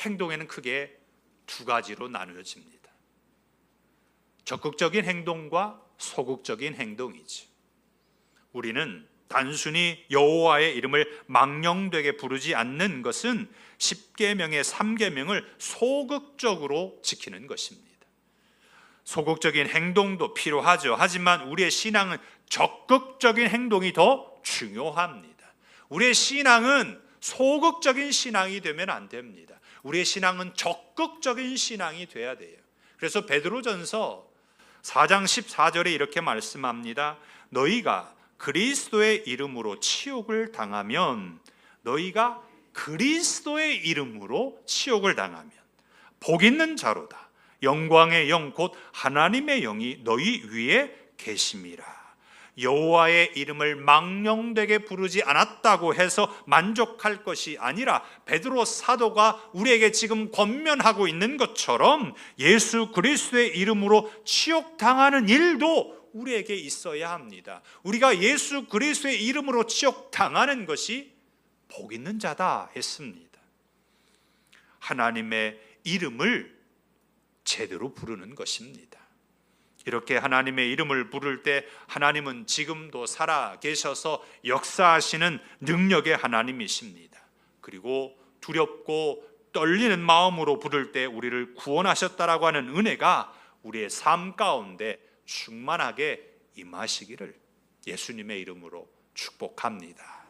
행동에는 크게 두 가지로 나누어집니다. 적극적인 행동과 소극적인 행동이지. 우리는 단순히 여호와의 이름을 망령되게 부르지 않는 것은 10계명의 3계명을 소극적으로 지키는 것입니다. 소극적인 행동도 필요하죠. 하지만 우리의 신앙은 적극적인 행동이 더 중요합니다. 우리의 신앙은 소극적인 신앙이 되면 안 됩니다. 우리의 신앙은 적극적인 신앙이 돼야 돼요. 그래서 베드로전서 4장 14절에 이렇게 말씀합니다. 너희가 그리스도의 이름으로 치욕을 당하면 너희가 그리스도의 이름으로 치욕을 당하면 복 있는 자로다. 영광의 영 곧 하나님의 영이 너희 위에 계심이라. 여호와의 이름을 망령되게 부르지 않았다고 해서 만족할 것이 아니라 베드로 사도가 우리에게 지금 권면하고 있는 것처럼 예수 그리스도의 이름으로 치욕당하는 일도 우리에게 있어야 합니다. 우리가 예수 그리스도의 이름으로 치욕당하는 것이 복 있는 자다 했습니다. 하나님의 이름을 제대로 부르는 것입니다. 이렇게 하나님의 이름을 부를 때 하나님은 지금도 살아 계셔서 역사하시는 능력의 하나님이십니다. 그리고 두렵고 떨리는 마음으로 부를 때 우리를 구원하셨다라고 하는 은혜가 우리의 삶 가운데 충만하게 임하시기를 예수님의 이름으로 축복합니다.